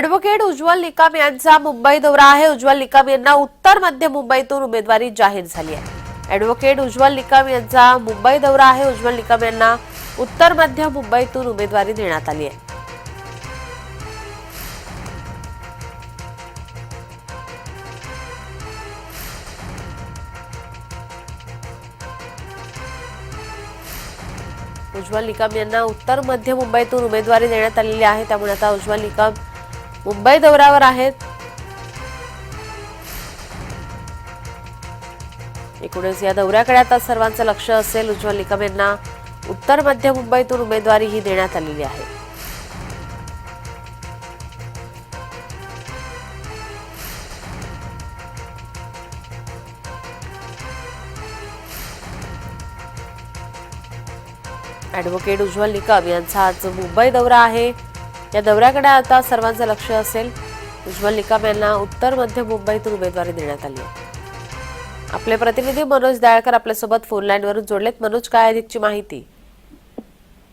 Advocate Ujjwal Nikam यांचा मुंबई दौरा आहे. उज्ज्वल निकम यांना उत्तर मध्य मुंबईतून उमेदवारी जाहीर झाली आहे. ऍडव्होकेट उज्ज्वल निकम यांचा मुंबई दौरा आहे. उज्ज्वल निकम यांना उत्तर मध्य मुंबईतून उमेदवारी देण्यात आली आहे. उज्ज्वल निकम यांना उत्तर मध्य मुंबईतून उमेदवारी देण्यात आलेली आहे. त्यामुळे आता उज्ज्वल निकम मुंबई दौऱ्यावर आहेत. एकूणच या दौऱ्याकडे आता सर्वांचं लक्ष असेल. उज्ज्वल निकम यांना उत्तर मध्य मुंबईतून उमेदवारी ही देण्यात आलेली आहे. ॲडव्होकेट उज्ज्वल निकम यांचा आज मुंबई दौरा आहे. या दौऱ्याकडे आता सर्वांचं लक्ष असेल. उज्ज्वल निकम यांना उत्तर मध्य मुंबईतून उमेदवारी देण्यात आली आहे. आपले प्रतिनिधी मनोज दयाळकर आपल्यासोबत फोन लाईनवरून जोडलेत. मनोज काय अधिकची माहिती?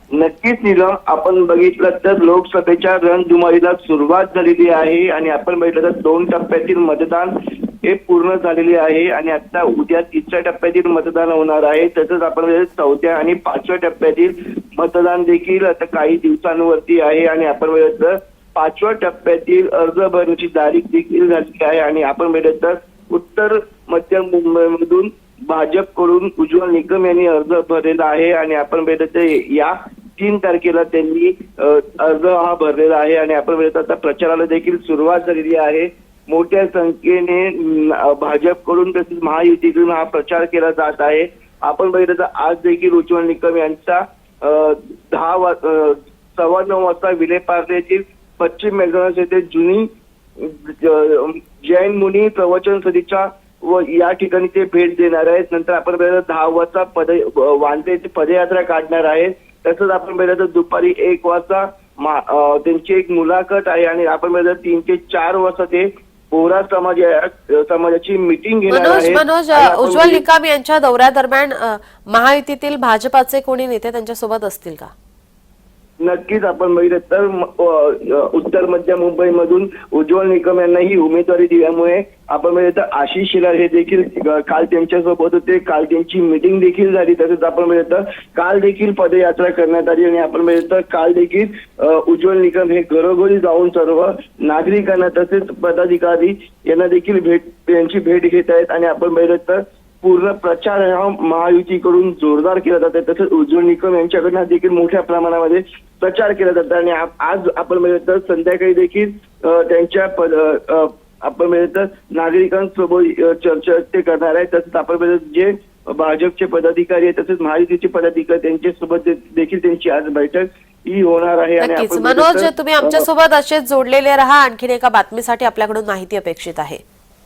नक्कीच निलम आपण बघितलं तर लोकसभेच्या रणधुमाळीला सुरुवात झालेली आहे आणि आपण बघितलं तर दोन टप्प्यातील मतदान हे पूर्ण झालेले आहे आणि आता उद्या तिसऱ्या टप्प्यातील मतदान होणार आहे. तसंच आपण चौथ्या आणि पाचव्या टप्प्यातील मतदान देखील आता काही दिवसांवरती आहे आणि आपण वेळेत तर पाचव्या टप्प्यातील अर्ज भरण्याची तारीख देखील झालेली आहे आणि आपण वेळेत तर उत्तर मध्य मुंबईमधून भाजपकडून उज्ज्वल निकम यांनी अर्ज भरलेला आहे आणि आपण भेटत तर या तीन तारखेला त्यांनी अर्ज हा भरलेला आहे आणि आपण बघितलं तर आता प्रचाराला देखील सुरुवात झालेली आहे. मोठ्या संख्येने भाजपकडून तसेच महायुतीकडून हा प्रचार केला जात आहे. आपण बघितलं तर आज देखील उज्ज्वल निकम यांचा दहा वा सव्वा नऊ वाजता विलेपार्लेतील पश्चिम मेघालय येथे जुनी जैन मुनी प्रवचन सदीच्या व या ठिकाणी ते भेट देणार आहेत. नंतर आपण बघितलं दहा वाजता पद वांद्रे पदयात्रा काढणार आहेत. तसंच आपण बघितलं तर दुपारी एक वाजता मा- त्यांची एक मुलाखत आहे आणि आपण बघितलं तीन ते चार वाजता ते बोरा समाज समाजाची मिटिंग घेणार मनोज आहेत मनोज आणि आपण उज्ज्वल निकम यांच्या दौऱ्यादरम्यान अ, महायुतीतील भाजपाचे कोणी नेते त्यांच्यासोबत असतील का? नक्कीच आपण बघितलं तर उत्तर मध्य मुंबईमधून उज्ज्वल निकम यांनाही उमेदवारी दिल्यामुळे आपण बघितलं तर आशिष शेलार हे देखील काल त्यांच्यासोबत होते. काल त्यांची मिटिंग देखील झाली. तसेच आपण बघितलं तर काल देखील पदयात्रा करण्यात आली आणि आपण बघितलं तर काल देखील उज्ज्वल निकम हे घरोघरी जाऊन सर्व नागरिकांना तसेच पदाधिकारी यांना देखील भेट यांची भेट घेत आहेत. आणि आपण बघितलं तर पूर्ण प्रचार हा महायुतीकडून जोरदार केला जातो तसंच उज्ज्वल निकम यांच्याकडनं देखील मोठ्या प्रमाणामध्ये प्रचार केला जातो. आणि आज आपण म्हणजे तर संध्याकाळी देखील त्यांच्या आपण म्हणजे तर नागरिकांसोबत चर्चा ते करणार आहेत. तसंच आपण म्हणजे जे भाजपचे पदाधिकारी आहेत तसेच महायुतीचे पदाधिकारी त्यांच्यासोबत देखील त्यांची आज बैठक ही होणार आहे. आणि मनोज तुम्ही आमच्यासोबत असेच जोडलेले राहा. आणखीन एका बातमीसाठी आपल्याकडून माहिती अपेक्षित आहे.